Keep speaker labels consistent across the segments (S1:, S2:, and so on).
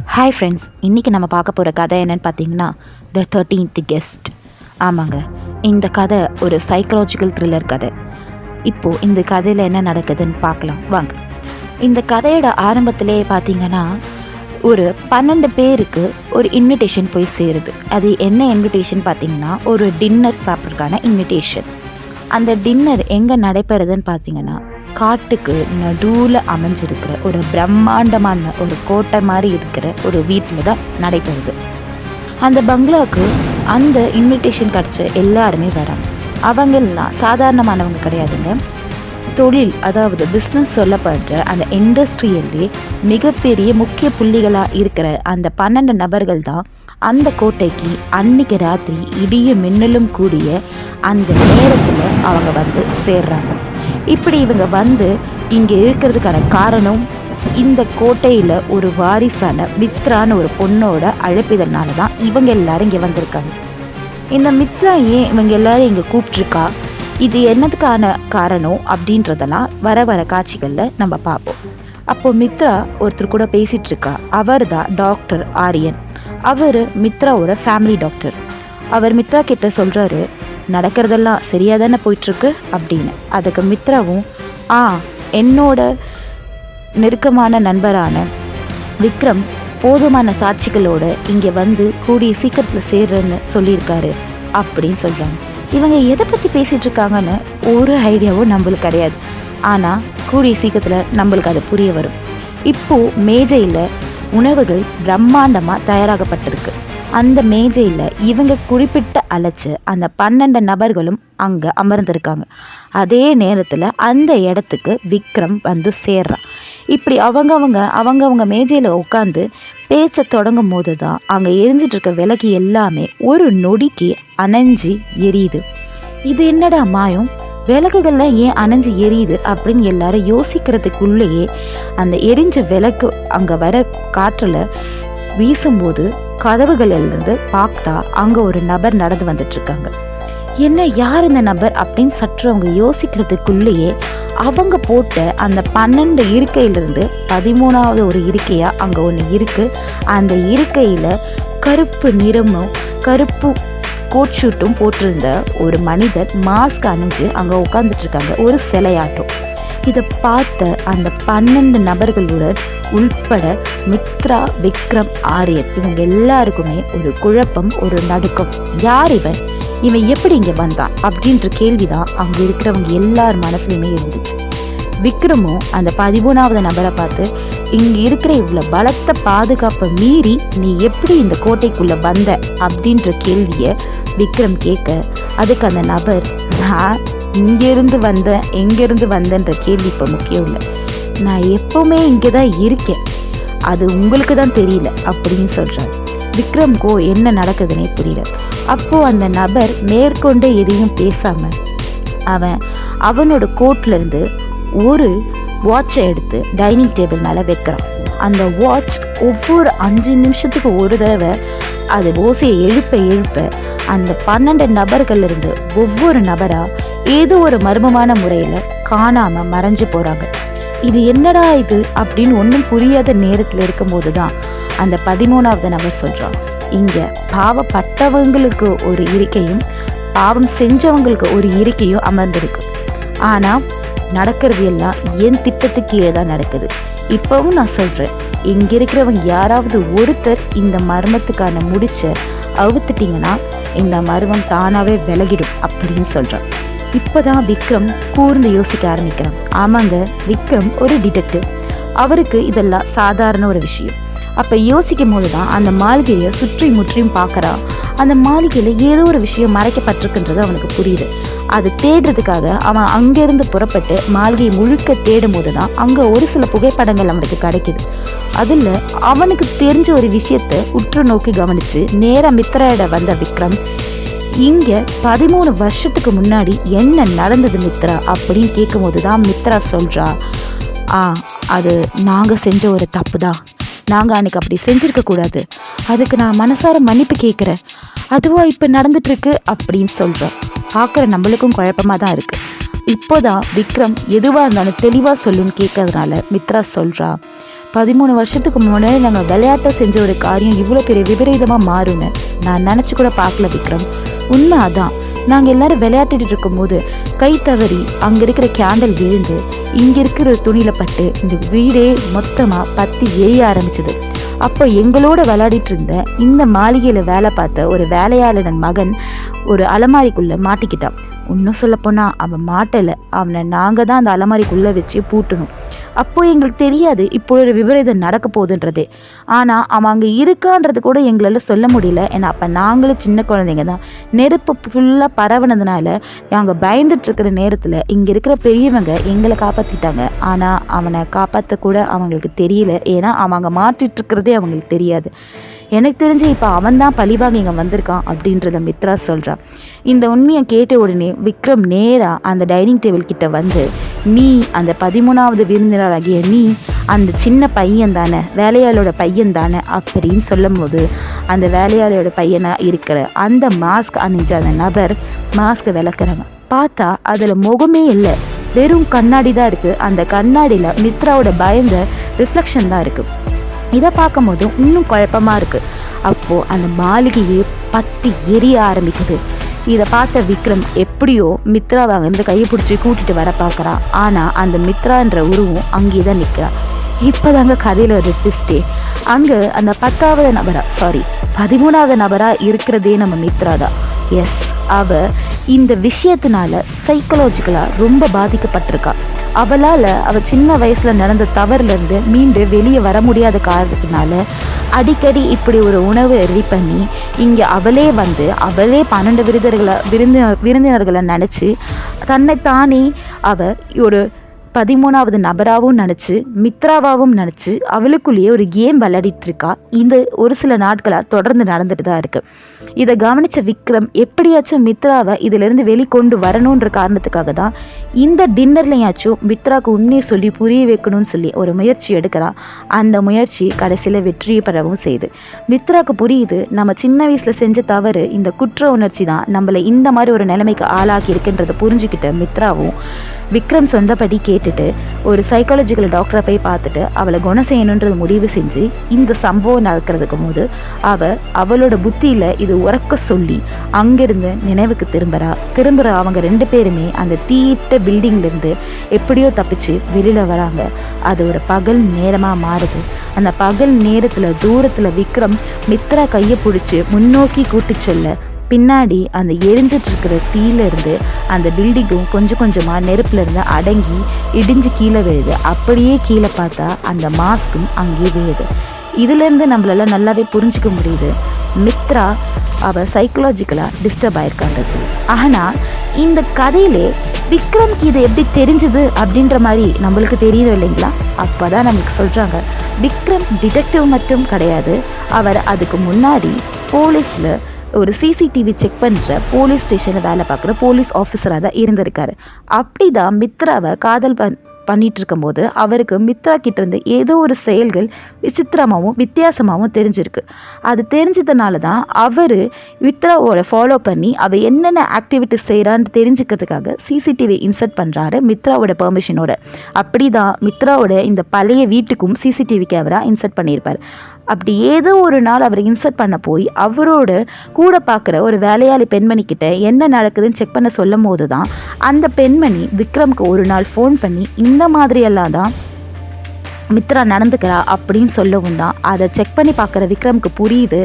S1: Hi friends இன்றைக்கி நம்ம பார்க்க போகிற கதை என்னன்னு பார்த்தீங்கன்னா த தேர்ட்டீன்த் கெஸ்ட் ஆமாங்க இந்த கதை ஒரு சைக்கலாஜிக்கல் த்ரில்லர் கதை. இப்போது இந்த கதையில் என்ன நடக்குதுன்னு பார்க்கலாம். வாங்க. இந்த கதையோட ஆரம்பத்திலே பார்த்தீங்கன்னா ஒரு பன்னெண்டு பேருக்கு ஒரு இன்விடேஷன் போய் சேருது. அது என்ன இன்விடேஷன் பார்த்தீங்கன்னா ஒரு டின்னர் சாப்பிட்றதுக்கான இன்விடேஷன் அந்த டின்னர் எங்கே நடைபெறுதுன்னு பார்த்தீங்கன்னா காட்டுக்கு நடுவில் அமைஞ்சிருக்கிற ஒரு பிரம்மாண்டமான ஒரு கோட்டை மாதிரி இருக்கிற ஒரு வீட்டில் தான் நடைபெறுது. அந்த பங்களாவுக்கு அந்த இன்விடேஷன் கிடச்ச எல்லாருமே வராங்க. அவங்கெல்லாம் சாதாரணமானவங்க கிடையாதுங்க. தொழில் அதாவது பிஸ்னஸ் சொல்லப்படுற அந்த இண்டஸ்ட்ரியல்லே மிகப்பெரிய முக்கிய புள்ளிகளாக இருக்கிற அந்த பன்னெண்டு நபர்கள் தான் அந்த கோட்டைக்கு அன்னைக்கு ராத்திரி இடியும் மின்னலும் கூடிய அந்த நேரத்தில் அவங்க வந்து சேர்றாங்க. இப்படி இவங்க வந்து இங்கே இருக்கிறதுக்கான காரணம் இந்த கோட்டையில் ஒரு வாரிசான மித்ரான்னு ஒரு பொண்ணோட அழைப்பிதழ்னால தான் இவங்க எல்லாரும் இங்கே வந்திருக்காங்க. இந்த மித்ரா ஏன் இவங்க எல்லாரும் இங்கே கூப்பிட்ருக்கா இது என்னதுக்கான காரணம் அப்படின்றதெல்லாம் வர வர காட்சிகளில் நம்ம பார்ப்போம். அப்போது மித்ரா ஒருத்தர் கூட பேசிகிட்ருக்கா இருக்கா அவர் தான் டாக்டர் ஆரியன். அவர் மித்ராவோட ஃபேமிலி டாக்டர். அவர் மித்ரா கிட்ட சொல்கிறாரு நடக்கிறதெல்லாம் சரியாக தானே போயிட்டுருக்கு அப்படின்னு. அதுக்கு மித்ராவும் ஆ என்னோட நெருக்கமான நண்பரான விக்ரம் போதுமான சாட்சிகளோட இங்கே வந்து கூடிய சீக்கிரத்தில் சேர்றேன்னு சொல்லியிருக்காரு அப்படின்னு சொல்கிறாங்க இவங்க எதை பற்றி பேசிகிட்டு இருக்காங்கன்னு ஒரு ஐடியாவும் நம்மளுக்கு கிடையாது. ஆனால் கூடிய சீக்கிரத்தில் நம்மளுக்கு அது புரிய வரும். இப்போது மேஜையில் உணவுகள் பிரம்மாண்டமாக தயாராகப்பட்டிருக்கு. அந்த மேஜையில் இவங்க குறிப்பிட்ட அழைச்சி அந்த பன்னெண்டு நபர்களும் அங்கே அமர்ந்திருக்காங்க. அதே நேரத்தில் அந்த இடத்துக்கு விக்ரம் வந்து சேர்றான். இப்படி அவங்கவங்க அவங்கவங்க மேஜையில் உட்காந்து பேச்சை தொடங்கும் போது தான் அங்கே எரிஞ்சிட்டு இருக்க விலகி எல்லாமே ஒரு நொடிக்கு அணைஞ்சி எரியுது. இது என்னடா மாயம்? விளக்குகள்லாம் ஏன் அணைஞ்சு எரியுது அப்படின்னு எல்லாரும் யோசிக்கிறதுக்குள்ளேயே அந்த எரிஞ்ச விளக்கு அங்கே வர காற்றில் வீசும்போது கதவுகளிலிருந்து பார்த்தா அங்கே ஒரு நபர் நடந்து வந்துட்டு இருக்காங்க என்ன யார் இந்த நபர் அப்படின்னு சற்று அவங்க யோசிக்கிறதுக்குள்ளேயே அவங்க போட்ட அந்த பன்னெண்டு இருக்கையிலிருந்து பதிமூணாவது ஒரு இருக்கையாக அங்கே ஒன்று இருக்குது அந்த இருக்கையில் கருப்பு நிறமும் கருப்பு கோட் ஷூட்டும் போட்டிருந்த ஒரு மனிதர் மாஸ்க் அணிஞ்சு அங்கே உட்காந்துட்டு இருக்காங்க ஒரு சிலையாட்டம். இதை பார்த்த அந்த பன்னெண்டு நபர்களுடன் உள்பட மித்ரா விக்ரம் ஆரியன் இவங்க எல்லாருக்குமே ஒரு குழப்பம் ஒரு நடுக்கம். யார் இவன்? இவன் எப்படி இங்கே வந்தான்? அப்படின்ற கேள்விதான் அங்கே இருக்கிறவங்க எல்லார் மனசுலையுமே இருந்துச்சு. விக்ரமும் அந்த பதிமூணாவது நபரை பார்த்து இங்கே இருக்கிற இவ்வளோ பலத்த பாதுகாப்பை மீறி நீ எப்படி இந்த கோட்டைக்குள்ளே வந்த? அப்படின்ற கேள்வியை விக்ரம் கேட்க அதுக்கு அந்த நபர் நான் இங்கேருந்து வந்தேன் எங்கேருந்து வந்தேன்ற கேள்வி இப்போ முக்கியம் இல்லை. நான் எப்போவுமே இங்கே தான் இருக்கேன். அது உங்களுக்கு தான் தெரியல அப்படின்னு சொல்கிறார் விக்ரம்கோ என்ன நடக்குதுன்னே புரியல. அப்போது அந்த நபர் மேற்கொண்டு எதையும் பேசாமல் அவன் அவனோட கோட்லேருந்து ஒரு வாட்சை எடுத்து டைனிங் டேபிள் மேலே வைக்கிறான். அந்த வாட்ச் ஒவ்வொரு அஞ்சு நிமிஷத்துக்கு ஒரு தடவை அது ஓசையை எழுப்ப எழுப்ப அந்த பன்னெண்டு நபர்கள் இருந்து ஒவ்வொரு நபராக ஏதோ ஒரு மர்மமான முறையில் காணாமல் மறைஞ்சு போகிறாங்க இது என்னடா இது அப்படின்னு ஒன்றும் புரியாத நேரத்தில் இருக்கும்போது தான் அந்த பதிமூணாவது நபர் சொல்கிறான் இங்கே பாவப்பட்டவங்களுக்கு ஒரு இருக்கையும் பாவம் செஞ்சவங்களுக்கு ஒரு இருக்கையும் அமர்ந்திருக்கு. ஆனால் நடக்கிறது எல்லாம் என் திட்டத்துக்கு கீழே தான் நடக்குது. இப்போவும் நான் சொல்கிறேன் இங்கே இருக்கிறவங்க யாராவது ஒருத்தர் இந்த மர்மத்துக்கான முடிச்ச அவுத்துட்டிங்கன்னா இந்த மர்மம் தானாகவே விலகிடும் அப்படின்னு சொல்கிறான் இப்போதான் விக்ரம் கூர்ந்து யோசிக்க ஆரம்பிக்கிறான். ஆமாங்க விக்ரம் ஒரு டிடெக்டிவ் அவருக்கு இதெல்லாம் சாதாரண ஒரு விஷயம். அப்போ யோசிக்கும் போது தான் அந்த மாளிகையை சுற்றி முற்றியும் பார்க்குறா. அந்த மாளிகையில் ஏதோ ஒரு விஷயம் மறைக்கப்பட்டிருக்குன்றது அவனுக்கு புரியுது. அது தேடுறதுக்காக அவன் அங்கேருந்து புறப்பட்டு மாளிகையை முழுக்க தேடும் போது தான் அங்கே ஒரு சில புகைப்படங்கள் அவனுக்கு கிடைக்குது. அதில் அவனுக்கு தெரிஞ்ச ஒரு விஷயத்தை உற்று நோக்கி கவனித்து நேராக மித்திரையிட வந்த விக்ரம் இங்கே பதிமூணு வருஷத்துக்கு முன்னாடி என்ன நடந்தது மித்ரா அப்படின்னு கேட்கும்போது தான் மித்ரா சொல்கிறா ஆ அது நாங்கள் செஞ்ச ஒரு தப்பு தான் நாங்கள் அன்றைக்கி அப்படி செஞ்சுருக்கக்கூடாது அதுக்கு நான் மனசார மன்னிப்பு கேட்குறேன் அதுவாக இப்போ நடந்துட்டுருக்கு? அப்படின்னு சொல்கிறோம் பார்க்குற நம்மளுக்கும் குழப்பமாக தான் இருக்குது இப்போதான் விக்ரம் எதுவாக இருந்தாலும் தெளிவாக சொல்லுன்னு கேட்கறதுனால மித்ரா சொல்கிறா பதிமூணு வருஷத்துக்கு முன்னாடி நாங்கள் விளையாட்டை செஞ்ச ஒரு காரியம் இவ்வளோ பெரிய விபரீதமாக மாறும்னு நான் நினச்சி கூட பார்க்கல விக்ரம். உண்மை அதான். நாங்கள் எல்லாரும் விளையாட்டுட்டு இருக்கும்போது கை தவறி அங்கே இருக்கிற கேண்டில் விழுந்து இங்கே இருக்கிற துணியில் பட்டு இந்த வீடே மொத்தமாக பற்றி எரிய ஆரம்பிச்சது. அப்போ எங்களோட விளையாடிட்டு இருந்த இந்த மாளிகையில் வேலை பார்த்த ஒரு வேலையாளன் மகன் ஒரு அலமாரிக்குள்ளே மாட்டிக்கிட்டான். இன்னும் சொல்லப்போனால் அவன் மாட்டலை. அவனை நாங்கள் தான் அந்த அலமாரிக்குள்ளே வச்சு பூட்டணும். அப்போ எங்களுக்கு தெரியாது இப்போ ஒரு விபரீதம் நடக்க போகுதுன்றதே. ஆனால் அவன் அங்கே இருக்கான்றது கூட எங்களால் சொல்ல முடியல. ஏன்னா அப்போ நாங்களும் சின்ன குழந்தைங்க தான். நெருப்பு ஃபுல்லாக பரவுனதுனால நாங்கள் பயந்துட்டுருக்கிற நேரத்தில் இங்கே இருக்கிற பெரியவங்க எங்களை காப்பாற்றிட்டாங்க ஆனால் அவனை காப்பாற்ற கூட அவங்களுக்கு தெரியல. ஏன்னா அவங்க மாற்றிட்டுருக்கிறதே அவங்களுக்கு தெரியாது. எனக்கு தெரிஞ்சு இப்போ அவன் தான் பழிவாங்க இங்கே வந்திருக்கான் அப்படின்றத மித்ரா சொல்கிறான் இந்த உண்மையை கேட்ட உடனே விக்ரம் நேராக அந்த டைனிங் டேபிள் கிட்ட வந்து நீ அந்த பதிமூணாவது விருந்தினராகிய நீ அந்த சின்ன பையன் தானே வேலையாளோட பையன் தானே அப்படின்னு சொல்லும் போது அந்த வேலையாளோட பையனாக இருக்கிற அந்த மாஸ்க் அணிஞ்ச அந்த நபர் மாஸ்க்கை விளக்குறவன் பார்த்தா அதில் முகமே இல்லை. வெறும் கண்ணாடி தான் இருக்குது அந்த கண்ணாடியில் மித்ராவோட பயந்த ரிஃப்ளெக்ஷன் தான் இருக்குது இதை பார்க்கும்போது இன்னும் குழப்பமாக இருக்குது அப்போது அந்த மாளிகையே பத்தி எரிய ஆரம்பிக்குது. இதை பார்த்த விக்ரம் எப்படியோ மித்ராவை அங்கேருந்து கையை பிடிச்சி கூட்டிட்டு வர பார்க்குறான் ஆனால் அந்த மித்ரான்ற உருவம் அங்கேயே தான் நிற்கிறா இப்போதாங்க கதையில் ஒரு ட்விஸ்டே அங்கே அந்த பத்தாவது நபரா சாரி பதிமூணாவது நபராக இருக்கிறதே நம்ம மித்ரா தான். எஸ் அவ இந்த விஷயத்தினால சைக்கலாஜிக்கலாக ரொம்ப பாதிக்கப்பட்டிருக்கா. அவளால் அவள் சின்ன வயசில் நடந்த தவறுலேருந்து மீண்டு வெளியே வர முடியாத காரணத்தினால அடிக்கடி இப்படி ஒரு உணவு ரெடி பண்ணி இங்கே அவளே வந்து அவளே பன்னெண்டு விருதர்களை விருந்தின விருந்தினர்களை நினச்சி தன்னைத்தானே அவள் ஒரு பதிமூணாவது நபராகவும் நினச்சி மித்ராவாகவும் நினச்சி அவளுக்குள்ளேயே ஒரு கேம் விளையாடிட்டு இருக்கா இந்த ஒரு சில நாட்களாக தொடர்ந்து நடந்துட்டு தான் இருக்குது இதை கவனித்த விக்ரம் எப்படியாச்சும் மித்ராவை இதிலிருந்து வெளிக்கொண்டு வரணுன்ற காரணத்துக்காக தான் இந்த டின்னர்லையாச்சும் மித்ராவுக்கு உண்மையை சொல்லி புரிய வைக்கணும்னு சொல்லி ஒரு முயற்சி எடுக்கிறான். அந்த முயற்சி கடைசியில் வெற்றி பெறவும் செய்யுது மித்ராவுக்கு புரியுது நம்ம சின்ன வயசில் செஞ்ச தவறு இந்த குற்ற உணர்ச்சி தான் நம்மளை இந்த மாதிரி ஒரு நிலைமைக்கு ஆளாக்கி இருக்குன்றதை புரிஞ்சுக்கிட்ட மித்ராவும் விக்ரம் சொன்னபடி கேட்டுட்டு ஒரு சைக்காலஜிக்கல் டாக்டரை போய் பார்த்துட்டு அவளை குணம் செய்யணுன்றது முடிவு செஞ்சு இந்த சம்பவம் நடக்கிறதுக்கு போது அவள் அவளோட புத்தியில் இது உறக்க சொல்லி அங்கேருந்து நினைவுக்கு திரும்புகிறா திரும்புகிற அவங்க ரெண்டு பேருமே அந்த தீயிட்ட பில்டிங்லேருந்து எப்படியோ தப்பிச்சு வெளியில் வராங்க. அது ஒரு பகல் நேரமாக மாறுது. அந்த பகல் நேரத்தில் தூரத்தில் விக்ரம் மித்ரா கையை பிடிச்சி முன்னோக்கி கூட்டி செல்ல பின்னாடி அந்த எரிஞ்சிட்டு இருக்கிற தீயில இருந்து அந்த பில்டிங்கும் கொஞ்சம் கொஞ்சமாக நெருப்புல இருந்து அடங்கி இடிஞ்சு கீழே விழுது. அப்படியே கீழே பார்த்தா அந்த மாஸ்க்கும் அங்கேயே விழுது. இதுலேருந்து நம்மளால நல்லாவே புரிஞ்சுக்க முடியுது. மித்ரா அவ சைக்கலாஜிக்கலாக டிஸ்டர்ப் ஆயிருக்கான்றது. ஆனால் இந்த கதையிலே விக்ரம்க்கு இது எப்படி தெரிஞ்சுது அப்படின்ற மாதிரி நம்மளுக்கு தெரியுது இல்லைங்களா? அப்போ தான் நமக்கு சொல்கிறாங்க விக்ரம் டிடெக்டிவ் மட்டும் கிடையாது. அவர் அதுக்கு முன்னாடி போலீஸில் ஒரு சிசிடிவி செக் பண்ணுற போலீஸ் ஸ்டேஷனில் வேலை பார்க்குற போலீஸ் ஆஃபீஸராக தான் இருந்திருக்காரு. அப்படி தான் மித்ராவை காதல் பண் பண்ணிட்டு இருக்கும்போது அவருக்கு மித்ரா கிட்டேருந்து ஏதோ ஒரு செயல்கள் விசித்திரமாகவும் வித்தியாசமாகவும் தெரிஞ்சிருக்கு. அது தெரிஞ்சதுனால தான் அவர் மித்ராவோட ஃபாலோ பண்ணி அவள் என்னென்ன ஆக்டிவிட்டிஸ் செய்கிறான்னு தெரிஞ்சுக்கிறதுக்காக சிசிடிவி இன்சர்ட் பண்ணுறாரு மித்ராவோட பெர்மிஷனோட அப்படி தான் மித்ராவோட இந்த பழைய வீட்டுக்கும் சிசிடிவி கேமரா இன்சர்ட் பண்ணியிருப்பார். அப்படி ஏதோ ஒரு நாள் அவர் இன்சர்ட் பண்ண போய் அவரோட கூட பார்க்குற ஒரு வேலையாளி பெண்மணிக்கிட்ட என்ன நடக்குதுன்னு செக் பண்ண சொல்லும் போது தான் அந்த பெண்மணி விக்ரம்க்கு ஒரு நாள் ஃபோன் பண்ணி இந்த மாதிரியெல்லாம் தான் மித்ரா நடந்துக்கிறா அப்படின்னு சொல்லவும் தான். அதை செக் பண்ணி பார்க்குற விக்ரம்க்கு புரியுது.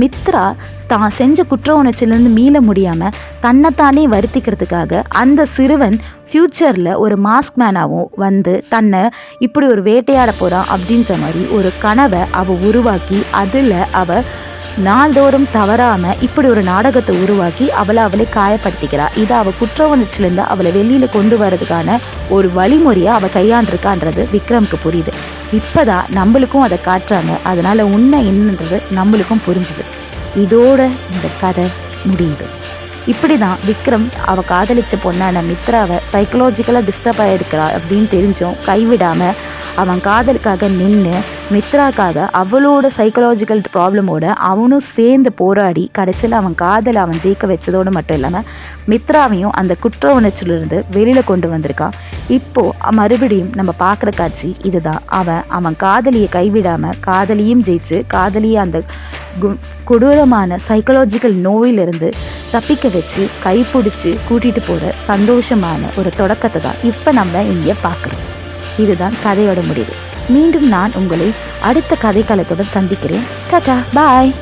S1: மித்ரா தான் செஞ்ச குற்ற உணர்ச்சியிலேருந்து மீள முடியாமல் தன்னைத்தானே வருத்திக்கிறதுக்காக அந்த சிறுவன் ஃப்யூச்சரில் ஒரு மாஸ்க் மேனாகவும் வந்து தன்னை இப்படி ஒரு வேட்டையாட போகிறான் அப்படின்ற மாதிரி ஒரு கனவை அவள் உருவாக்கி அதில் அவள் நாள்தோறும் தவறாமல் இப்படி ஒரு நாடகத்தை உருவாக்கி அவளை அவளை காயப்படுத்திக்கிறா. இதை அவள் குற்ற உணர்ச்சியிலேருந்து அவளை வெளியில் கொண்டு வரதுக்கான ஒரு வழிமுறையை அவள் கையாண்டிருக்கான்றது விக்ரம்க்கு புரியுது. இப்போ தான் நம்மளுக்கும் அதை காட்டுறாங்க. அதனால் உண்மை என்னன்றது நம்மளுக்கும் புரிஞ்சுது. இதோட இந்த கதை முடியுது. இப்படி தான் விக்ரம் அவள் காதலிச்ச பொண்ணான மித்ராவை சைக்கலாஜிக்கலாக டிஸ்டர்ப் ஆகிருக்கிறா அப்படின்னு தெரிஞ்சும் கைவிடாமல் அவன் காதலுக்காக நின்று மித்ராக்காக அவளோட சைக்கலாஜிக்கல் ப்ராப்ளமோட அவனும் சேர்ந்து போராடி கடைசியில் அவன் காதலை அவன் ஜெயிக்க வச்சதோடு மட்டும் இல்லாமல் மித்ராவையும் அந்த குற்ற உணர்ச்சியிலிருந்து வெளியில் கொண்டு வந்திருக்கான் இப்போது மறுபடியும் நம்ம பார்க்குற காட்சி இதுதான். அவன் அவன் காதலியை கைவிடாமல் காதலியும் ஜெயிச்சு காதலியை அந்த கு- கொடூரமான சைக்கலாஜிக்கல் நோயிலிருந்து தப்பிக்க வச்சு கைப்பிடிச்சு கூட்டிகிட்டு போகிற சந்தோஷமான ஒரு தொடக்கத்தை தான் இப்போ நம்ம இங்கே பார்க்குறோம். இதுதான் கதையோட முடிவு. மீண்டும் நான் உங்களை அடுத்த கதைக்காலத்துடன் சந்திக்கிறேன். டாடா பாய்.